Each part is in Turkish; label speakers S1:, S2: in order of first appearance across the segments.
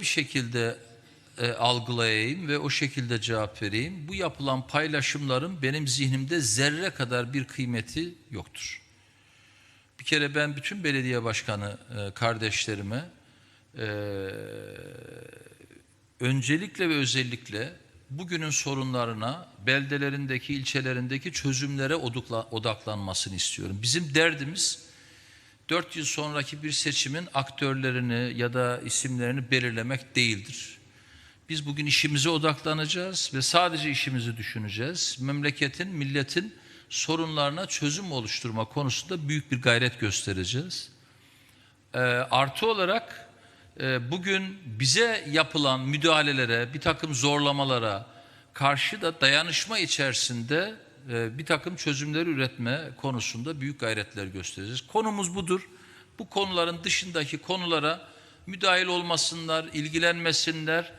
S1: bir şekilde e, algılayayım ve o şekilde cevap vereyim. Bu yapılan paylaşımların benim zihnimde zerre kadar bir kıymeti yoktur. Bir kere ben bütün belediye başkanı e, kardeşlerime e, öncelikle ve özellikle bugünün sorunlarına beldelerindeki, ilçelerindeki çözümlere odakla- odaklanmasını istiyorum. Bizim derdimiz 4 yıl sonraki bir seçimin aktörlerini ya da isimlerini belirlemek değildir. Biz bugün işimize odaklanacağız ve sadece işimizi düşüneceğiz. Memleketin, milletin sorunlarına çözüm oluşturma konusunda büyük bir gayret göstereceğiz. Ee, artı olarak e, bugün bize yapılan müdahalelere, bir takım zorlamalara karşı da dayanışma içerisinde e, bir takım çözümler üretme konusunda büyük gayretler göstereceğiz. Konumuz budur. Bu konuların dışındaki konulara müdahil olmasınlar, ilgilenmesinler.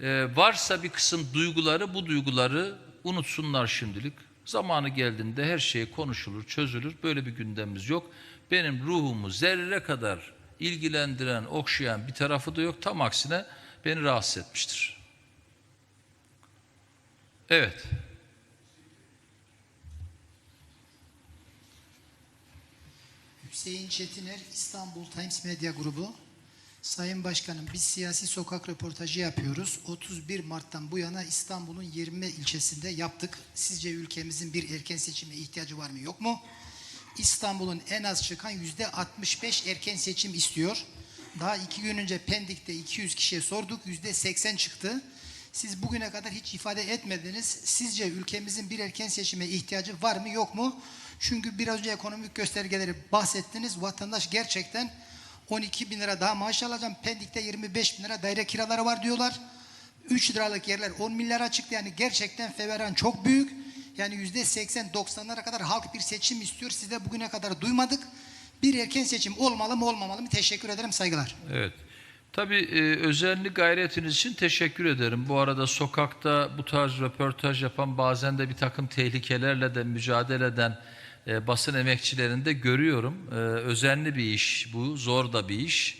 S1: E, varsa bir kısım duyguları, bu duyguları unutsunlar şimdilik. Zamanı geldiğinde her şey konuşulur, çözülür. Böyle bir gündemimiz yok. Benim ruhumu zerre kadar ilgilendiren, okşayan bir tarafı da yok. Tam aksine beni rahatsız etmiştir. Evet.
S2: Hüseyin Çetiner, İstanbul Times Medya Grubu. Sayın Başkanım, biz siyasi sokak röportajı yapıyoruz. 31 Mart'tan bu yana İstanbul'un 20 ilçesinde yaptık. Sizce ülkemizin bir erken seçime ihtiyacı var mı yok mu? İstanbul'un en az çıkan yüzde 65 erken seçim istiyor. Daha iki gün önce Pendik'te 200 kişiye sorduk, yüzde 80 çıktı. Siz bugüne kadar hiç ifade etmediniz. Sizce ülkemizin bir erken seçime ihtiyacı var mı yok mu? Çünkü biraz önce ekonomik göstergeleri bahsettiniz. Vatandaş gerçekten 12 bin lira daha maaş alacağım. Pendik'te 25 bin lira daire kiraları var diyorlar. 3 liralık yerler 10 milyara çıktı. Yani gerçekten feveran çok büyük. Yani yüzde 80-90'lara kadar halk bir seçim istiyor. Siz de bugüne kadar duymadık. Bir erken seçim olmalı mı olmamalı mı? Teşekkür ederim. Saygılar.
S1: Evet. Tabii e, özenli gayretiniz için teşekkür ederim. Bu arada sokakta bu tarz röportaj yapan bazen de bir takım tehlikelerle de mücadele eden e, basın emekçilerini de görüyorum. E, özenli bir iş bu, zor da bir iş.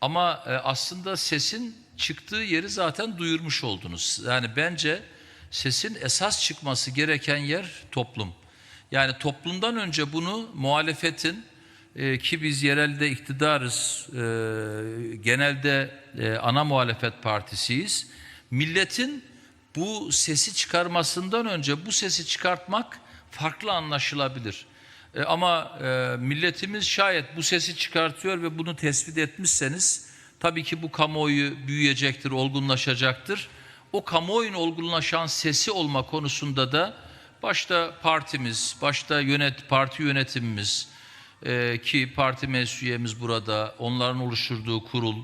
S1: Ama e, aslında sesin çıktığı yeri zaten duyurmuş oldunuz. Yani bence sesin esas çıkması gereken yer toplum. Yani toplumdan önce bunu muhalefetin e, ki biz yerelde iktidarız, e, genelde e, ana muhalefet partisiyiz. Milletin bu sesi çıkarmasından önce bu sesi çıkartmak farklı anlaşılabilir. E, ama e, milletimiz şayet bu sesi çıkartıyor ve bunu tespit etmişseniz tabii ki bu kamuoyu büyüyecektir, olgunlaşacaktır. O kamuoyunun olgunlaşan sesi olma konusunda da başta partimiz, başta yönet parti yönetimimiz, ee, ki parti meclis burada, onların oluşturduğu kurul,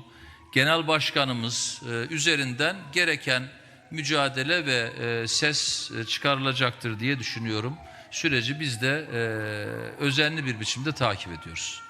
S1: genel başkanımız e, üzerinden gereken mücadele ve e, ses e, çıkarılacaktır diye düşünüyorum. Süreci biz de e, özenli bir biçimde takip ediyoruz.